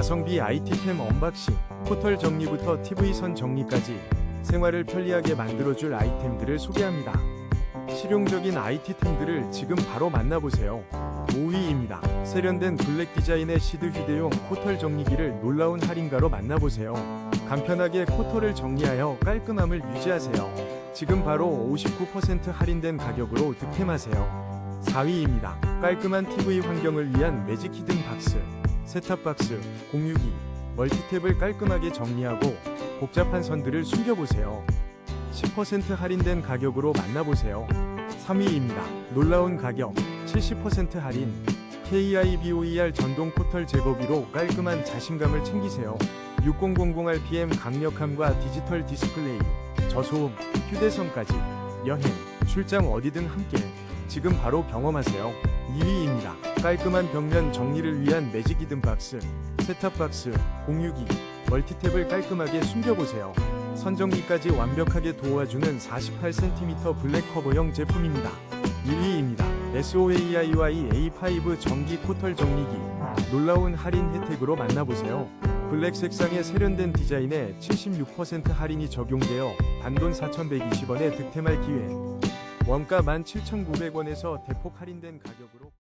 가성비 IT템 언박싱, 포털 정리부터 TV선 정리까지 생활을 편리하게 만들어줄 아이템들을 소개합니다. 실용적인 IT템들을 지금 바로 만나보세요. 5위입니다. 세련된 블랙 디자인의 시드 휴대용 코털 정리기를 놀라운 할인가로 만나보세요. 간편하게 코털을 정리하여 깔끔함을 유지하세요. 지금 바로 59% 할인된 가격으로 득템하세요. 4위입니다. 깔끔한 TV 환경을 위한 매직 히든 박스, 세탑박스, 공유기, 멀티탭을 깔끔하게 정리하고 복잡한 선들을 숨겨보세요. 10% 할인된 가격으로 만나보세요. 3위입니다. 놀라운 가격 70% 할인 KIBOER 전동 포털 제거기로 깔끔한 자신감을 챙기세요. 6000rpm 강력함과 디지털 디스플레이, 저소음, 휴대성까지 여행, 출장 어디든 함께 지금 바로 경험하세요. 2위입니다. 깔끔한 벽면 정리를 위한 매직 이든 박스, 세탑박스, 공유기, 멀티탭을 깔끔하게 숨겨보세요. 선정리까지 완벽하게 도와주는 48cm 블랙 커버형 제품입니다. 1위입니다. SOAIY A5 전기 코털 정리기. 놀라운 할인 혜택으로 만나보세요. 블랙 색상의 세련된 디자인에 76% 할인이 적용되어 단돈 4,120원에 득템할 기회. 원가 17,900원에서 대폭 할인된 가격으로